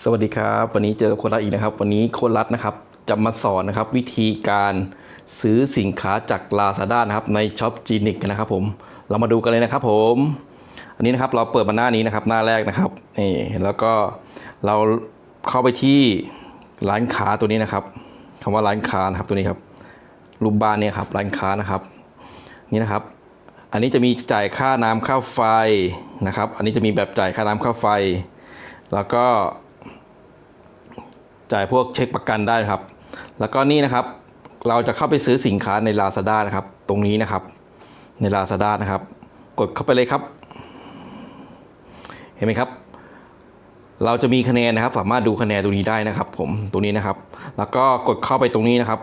สวัสดีครับ วันนี้เจอกับโคนรัดอีกนะครับ วันนี้โคนรัดนะครับจะมาสอนนะครับ วิธีการซื้อสินค้าจาก Lazada นะครับในช็อปจีนิกนะครับผมเรามาดูกันเลยนะครับผม อันนี้นะครับเราเปิดมาหน้านี้นะครับหน้าแรกนะครับนี่แล้วก็เราเข้าไปที่ร้านค้าตัวนี้นะครับคำว่าร้านค้านะครับตัวนี้ครับรูปบ้านเนี่ยครับร้านค้านะครับ นี่นะครับ อันนี้จะมีจ่ายค่าน้ำค่าไฟนะครับ อันนี้จะมีแบบจ่ายค่าน้ำค่าไฟ แล้วก็ จ่ายพวกเช็คประกันได้ครับ แล้วก็นี่นะครับ เราจะเข้าไปซื้อสินค้าใน Lazada นะครับ ตรงนี้นะครับ ใน Lazada นะครับ กดเข้าไปเลยครับ เห็นไหมครับ เราจะมีคะแนนนะครับ สามารถดูคะแนนตรงนี้ได้นะครับ ผมตรงนี้นะครับ แล้วก็กดเข้าไปตรงนี้นะครับ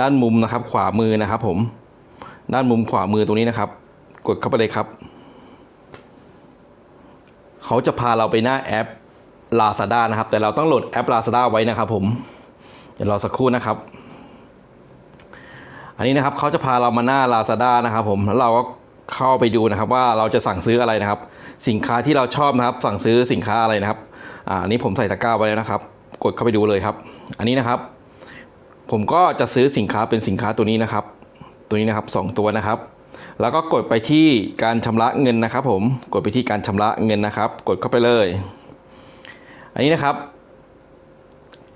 ด้านมุมนะครับ ขวามือนะครับ ผม ด้านมุมขวามือตรงนี้นะครับ กดเข้าไปเลยครับ เขาจะพาเราไปหน้าแอป Lazada นะครับ แต่เราต้องโหลดแอป Lazada ไว้นะครับผม เดี๋ยวรอสักครู่นะครับ อันนี้นะครับเขาจะพาเรามาหน้า Lazada นะครับผมแล้วเราก็เข้าไปดูนะครับ ว่าเราจะสั่งซื้ออะไรนะครับ สินค้าที่เราชอบนะครับ สั่งซื้อสินค้าอะไรนะครับอ่าอันนี้ผมใส่ตะกร้าไว้แล้วนะครับ กดเข้าไปดูเลยครับ อันนี้นะครับ ผมก็จะซื้อสินค้าเป็นสินค้าตัวนี้นะครับ ตัวนี้นะครับสองตัวนะครับ แล้วก็กดไปที่การชำระเงินนะครับ ผมกดไปที่การชำระเงินนะครับ กดเข้าไปเลย อันนี้นะครับ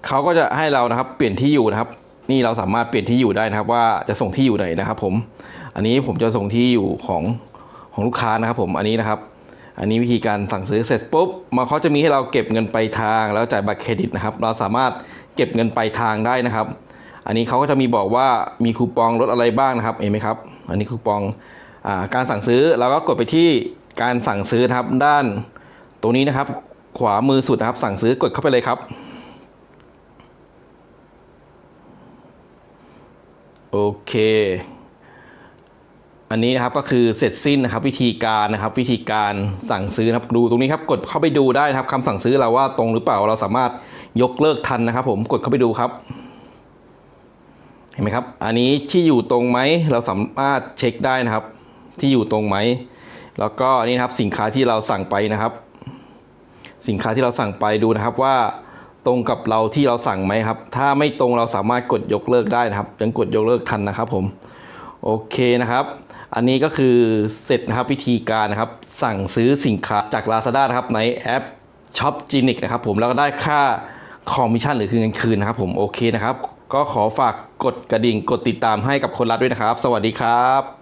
เขาก็จะให้เรานะครับเปลี่ยนที่อยู่นะครับ นี่เราสามารถเปลี่ยนที่อยู่ได้นะครับ ว่าจะส่งที่อยู่ไหนนะครับ ผม อันนี้ผมจะส่งที่อยู่ของของลูกค้านะครับ ผมอันนี้นะครับ อันนี้วิธีการสั่งซื้อเสร็จปุ๊บมาเขาจะมีให้เราเก็บเงินไปลายทาง แล้วจ่ายบัตรเครดิตนะครับ เราสามารถเก็บเงินไปลายทางได้นะครับ อันนี้เขาก็จะมีบอกว่ามีคูปองลดอะไรบ้างนะครับ เห็นไหมครับ อันนี้คูปองอการสั่งซื้อเราก็กดไปที่การสั่งซื้อครับด้านตรงนี้นะครับ ขวามือสุดนะครับ สั่งซื้อกดเข้าไปเลยครับ โอเค อันนี้นะครับก็คือเสร็จสิ้นนะครับ วิธีการนะครับ วิธีการสั่งซื้อนะครับดูตรงนี้ครับกดเข้าไปดูได้นะครับคำสั่งซื้อเราว่าตรงหรือเปล่าเราสามารถยกเลิกทันนะครับ ผมกดเข้าไปดูครับเห็นไหมครับ อันนี้ที่อยู่ตรงไหมเราสามารถเช็คได้นะครับ ที่อยู่ตรงไหม แล้วก็นี่นะครับสินค้าที่เราสั่งไปนะครับ สินค้าที่เราสั่งไปดูนะครับว่าตรงกับเราที่เราสั่งไหมครับ ถ้าไม่ตรงเราสามารถกดยกเลิกได้นะครับ ยังกดยกเลิกทันนะครับผมโอเคนะครับ อันนี้ก็คือเสร็จนะครับวิธีการนะครับ สั่งซื้อสินค้าจาก Lazada นะครับในแอป Shop g e n i c นะครับผมแล้วก็ได้ค่าคอมมิชชั่นหรือคือเงินคืนนะครับผมโอเคนะครับ ก็ขอฝากกดกระดิ่งกดติดตามให้กับคนรัดด้วยนะครับ สวัสดีครับ